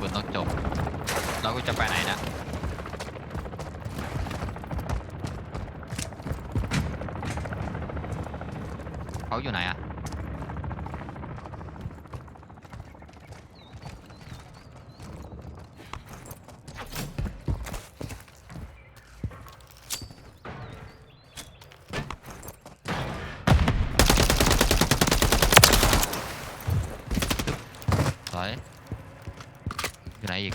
ปืนต้องจบเราก็จะไปไหนนะเขาอยู่ไหนอะถอย อยู่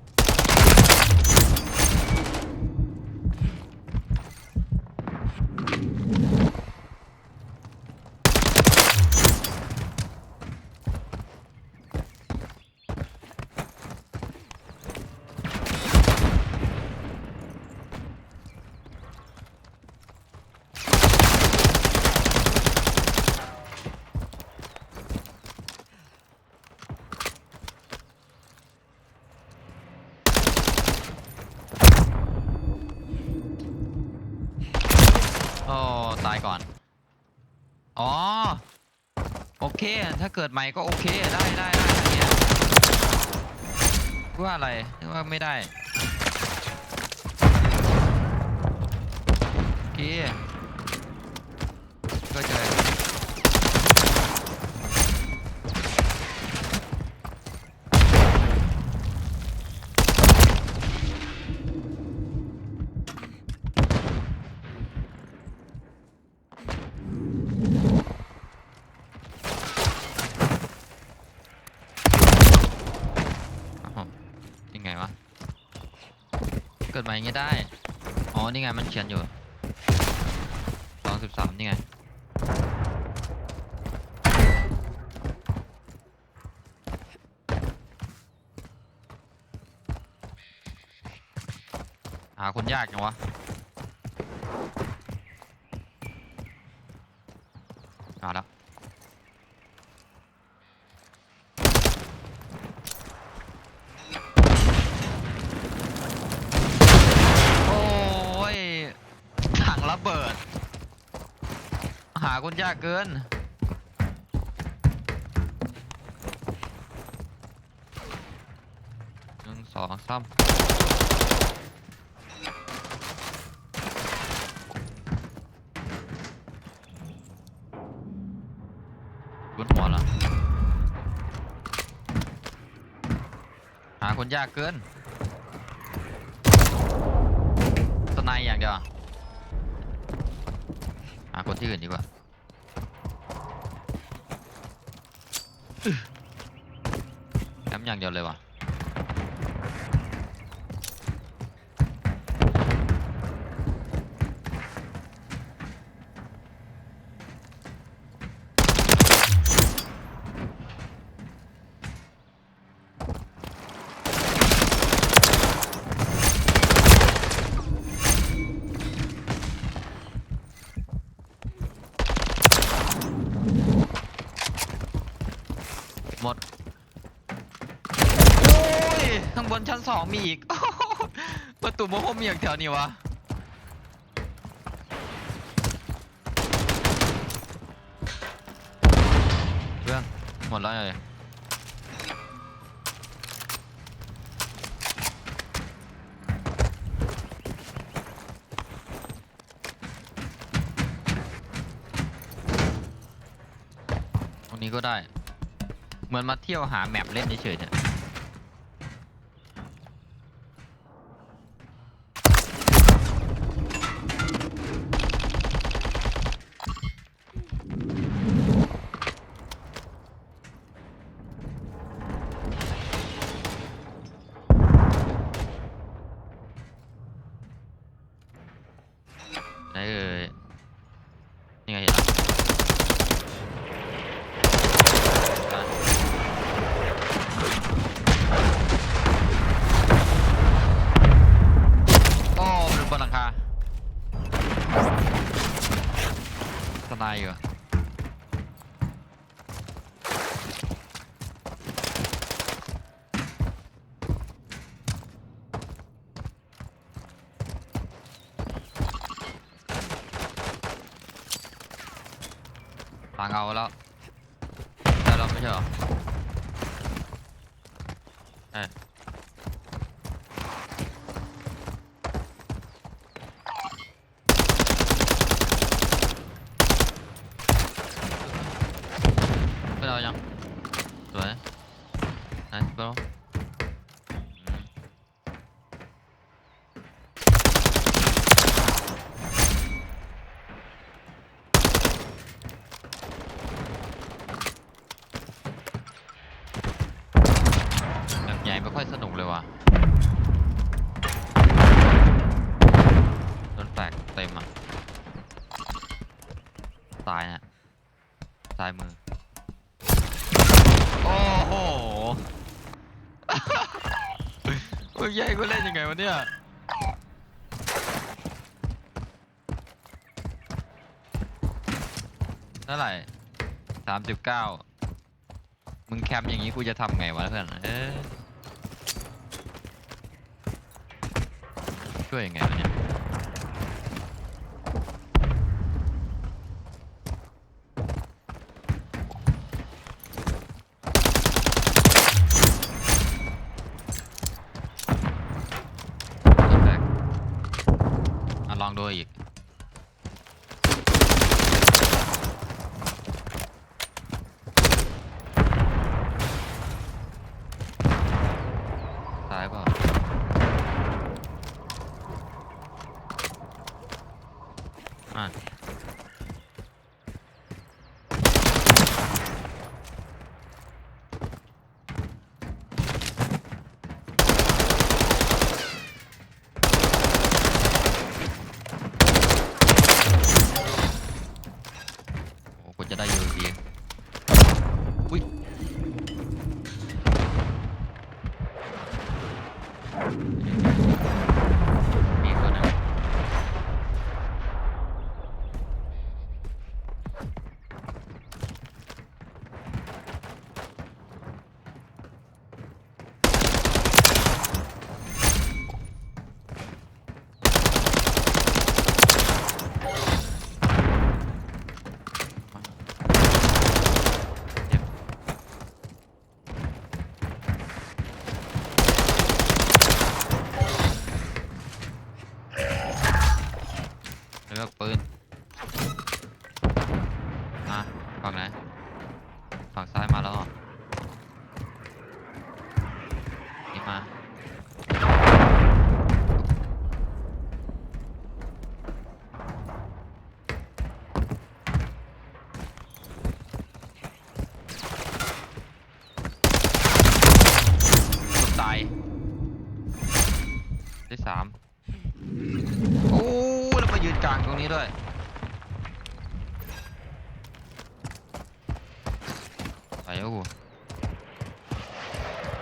ไหนอีกตัวหนึงโอ้ตายก่อน อ๋อ โอเค ถ้าเกิดใหม่ก็โอเค ได้ได้ได้เนี่ยว่าอะไรนึกว่าไม่ได้โอเคก็เจอาวยังไงวะ เกิดใหม่อย่างงี้ได้ อ๋อ นี่ไง มันเขียนอยู่สองสิบสามนี่ไง หาคนยากจังวะเอาแล้ว โอ้ย ถังระเบิด หาคนยากเกิน หนึ่งสองสามบนหัวเหรอหาคนยากเกินสไนด์อย่างเดียว คนที่อื่นดีกว่าแคมอย่างเดียวเลยว่ะ หมด โอ้ย ข้างบนชั้นสองมีอีก ประตูโมโหมีอย่างแถวนี้วะ เรื่อง หมดแล้วเลยตรงนี้ก็ได้ เหมือนมาเที่ยวหาแมปเล่นเฉยๆเนี่ยไหนเอ่ยนี่ไงเห็นแล้วอะ ทางเอาแล้วแต่เราไม่ใช่เหรอเอ้ยไม่เอายังสวย nice bro อืม แบบใหญ่ไม่ค่อยสนุกเลยว่ะโดนแฟกเต็มอะซ้ายนะ ซ้ายมือ โอ้โห มึงใหญ่กูเล่นยังไงวะเนี่ย เท่าไหร่สามสิบเก้ามึงแคมป์อย่างนี้กูจะทำไงวะเพื่อนเอ๊ะช่วยยังไงวะเนี่ย ต้นแบก อะลองดูอีก ซ้ายเปล่าอะโอ้กูจะได้อยู่ดีอุ้ย มีอีกคนหนึงเจ็บเลือกปืนมาฝั่งไหน ฝั่งซ้ายมาแล้วเหรอนี่มา สุดตาย ได้สามโอ้แล้วมายืนกลางตรงนี้ด้วย ไปโอ้โห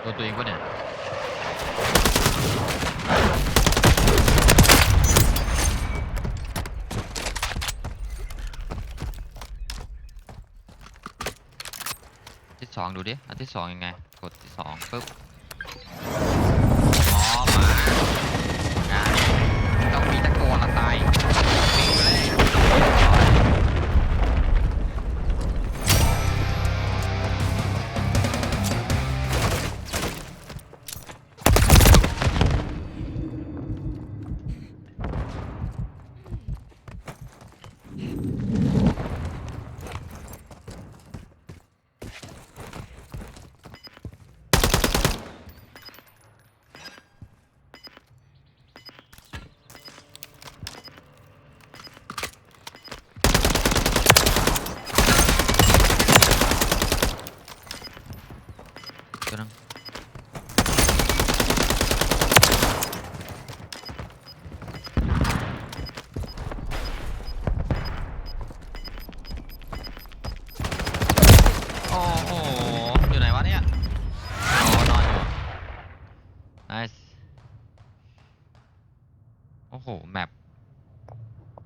โดนตัวเองปะเนี่ย ที่สองดูดิ อันที่สองยังไง กดที่สองปึ๊บ อ๋อหมา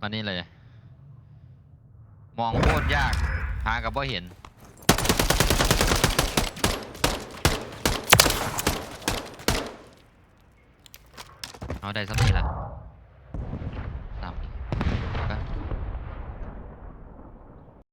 มานี่เลย มองโคตรยาก หากับว่าเห็น เอาได้สักทีละ